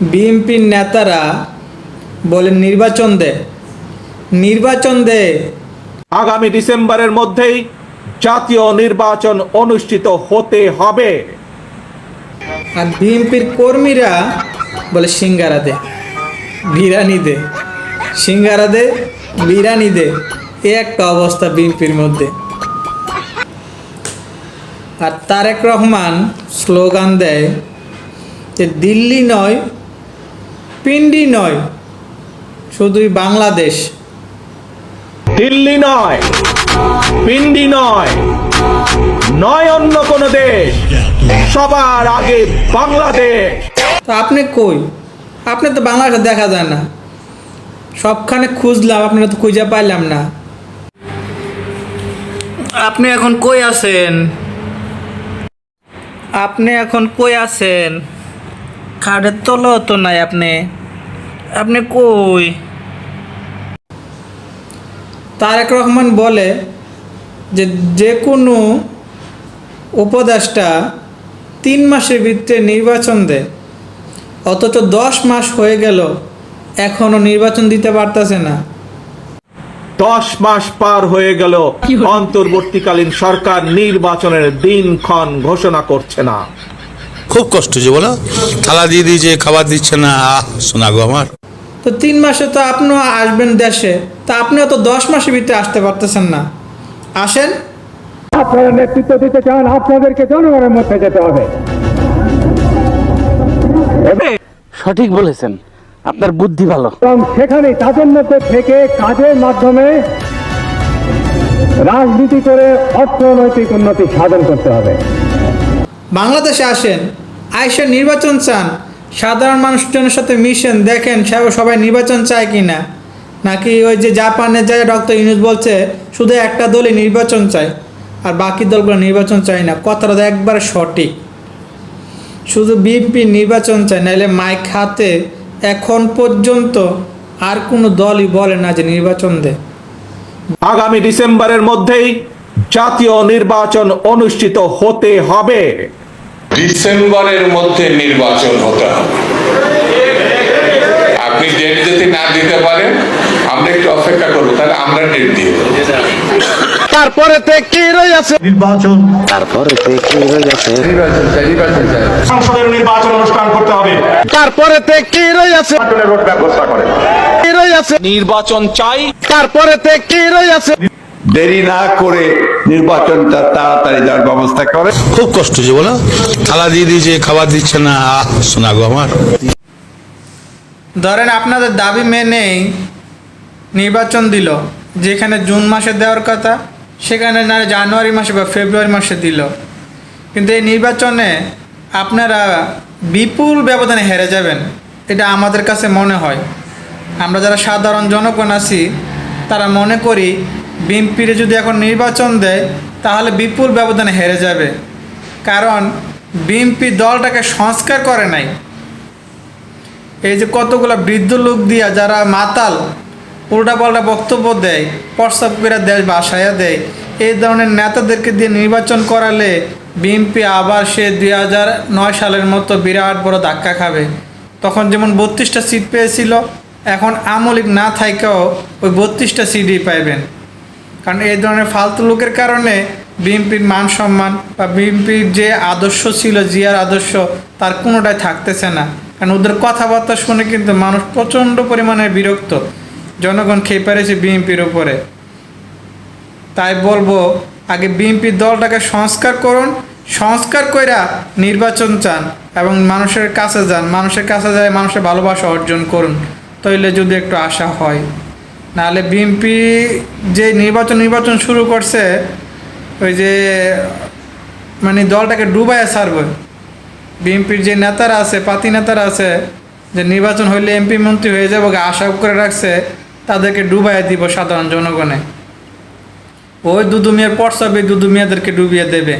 বিএনপির নেতারা বলেন নির্বাচন দে নির্বাচন দে। আগামী ডিসেম্বরের মধ্যেই জাতীয় নির্বাচন অনুষ্ঠিত হতে হবে। আর বিএনপির কর্মীরা বলে সিঙ্গারা দে বিরানি দে সিঙ্গারা দে বিরানি দে। এ একটা অবস্থা বিএনপির মধ্যে। আর তারেক রহমান স্লোগান দেয় যে দিল্লি নয় পিন্ডি নয় শুধুই বাংলাদেশ। দিল্লি নয় পিন্ডি নয় নয় অন্য কোনো দেশ সবার আগে বাংলাদেশ। তো আপনি কই? আপনি তো বাংলাদেশে দেখা যায় না। সবখানে খুঁজলাম আপনারা তো খুঁজে পাইলাম না। আপনি এখন কই আছেন? আপনি এখন কই আছেন? খাটের তলাও তো নাই আপনি। আপনি কই? তারেক রহমান বলে যে যে কোনো উপদেষ্টা তিন মাসের ভিতরে নির্বাচন দেয় অথচ দশ মাস হয়ে গেল এখনও নির্বাচন দিতে পারতেছে না। দশ মাস পার হয়ে গেল অন্তর্বর্তীকালীন সরকার নির্বাচনের দিনক্ষণ ঘোষণা করছে না। খুব কষ্ট যে বলো। থালা দিয়ে দিয়েছে খাবার দিচ্ছে না আহ শোনা গো আমার। তো তিন মাসে তো আপনিও আসবেন দেশে তা আপনিও তো দশ মাসের ভিতরে আসতে পারতেছেন না। আসেন। আপনারা নেতৃত্ব দিতে চান আপনাদেরকে জনগণের মধ্যে যেতে হবে। সঠিক বলেছেন আপনার বুদ্ধি ভালো। এবং সেখানে তাদের মধ্যে থেকে কাজের মাধ্যমে রাজনীতি করে অর্থনৈতিক উন্নতি সাধন করতে হবে। বাংলাদেশে আসেন। আইসা নির্বাচন চান। সাধারণ মানুষজনের সাথে মিশেন, দেখেন সব- সবাই নির্বাচন চায় কি না নাকি ওই যে জাপানে যায় ডক্টর ইউনুস বলছে, শুধু একটা দলই নির্বাচন চায়, আর বাকি দলগুলো নির্বাচন চায় না। কথাটা তো একবারে সঠিক। শুধু বিএনপি নির্বাচন চায় নাহলে মাইক হাতে এখন পর্যন্ত আর কোনো দলই বলে না যে নির্বাচন দে আগামী ডিসেম্বরের মধ্যেই জাতীয় নির্বাচন অনুষ্ঠিত হতে হবে। ডিসেম্বরের মধ্যে নির্বাচন হতে হবে। আপনি ডেট যদি না দিতে পারেন আমরা একটু অপেক্ষা করব তাহলে আমরা ডেট দিয়ে তারপরে কি নির্বাচন। তারপরে কি আছে? সংসদের নির্বাচন অনুষ্ঠান করতে হবে। তারপরে কি রয়ে আছে? রোডম্যাপ ঘোষণা করে। কি রয়ে আছে? নির্বাচন চাই। তারপরে কি রয়ে আছে? দেরি না করে নির্বাচনটা তাড়াতাড়ি যাওয়ার ব্যবস্থা করে। খুব কষ্ট যে বলো। থালা দিয়ে দিয়েছে খাবার দিচ্ছে না। শোনা গো আমার। ধরেন আপনাদের দাবি মেনেই নির্বাচন দিল যেখানে জুন মাসে দেওয়ার কথা সেখানে না জানুয়ারি মাসে বা ফেব্রুয়ারি মাসে দিল। কিন্তু এই নির্বাচনে আপনারা বিপুল ব্যবধানে হেরে যাবেন এটা আমাদের কাছে মনে হয়। আমরা যারা সাধারণ জনগণ আছি তারা মনে করি বিএনপিরে যদি এখন নির্বাচন দেয়, তাহলে বিপুল ব্যবধানে হেরে যাবে। কারণ বিএনপি দলটাকে সংস্কার করে নাই। এই যে কতগুলো বৃদ্ধ লোক দিয়া যারা মাতাল, উল্টাপাল্টা বক্তব্য দেয় প্রস্তাব করে দেশ বাসায়া দেয়, এই ধরনের নেতাদেরকে দিয়ে নির্বাচন করালে বিএনপি আবার সে দুই হাজার নয় সালের মতো বিরাট বড় ধাক্কা খাবে। তখন যেমন বত্রিশটা সিট পেয়েছিল, এখন আমলিক না থাকেও ওই বত্রিশটা সিটই পাইবেন। কারণ এই ধরনের ফালতু লোকের কারণে বিএনপির মান সম্মান বা বিএনপির যে আদর্শ ছিল, জিয়ার আদর্শ, তার কোনোটাই থাকতেছে না। কারণ ওদের কথাবার্তা শুনে কিন্তু মানুষ প্রচণ্ড পরিমাণে বিরক্ত। জনগণ খেয়ে পেরেছে বিএনপির উপরে। তাই বলব, আগে বিএনপির দলটাকে সংস্কার করুন, সংস্কার কইরা নির্বাচন চান এবং মানুষের কাছে যান। মানুষের কাছে যায় মানুষের ভালোবাসা অর্জন করুন। তাইলে যদি একটু আশা হয়। নাহলে বিএনপি যে নির্বাচন নির্বাচন শুরু করছে, ওই যে মানে দলটাকে ডুবাইয়া ছাড়বে। বিএনপির যে নেতারা আছে, পাতি নেতারা আছে, যে নির্বাচন হইলে এমপি মন্ত্রী হয়ে যাব আশা করে রাখছে, তাদেরকে ডুবাইয়া দিব সাধারণ জনগণে। ওই দুদু পর সবই দুদু মিয়াদেরকে ডুবিয়ে দেবে।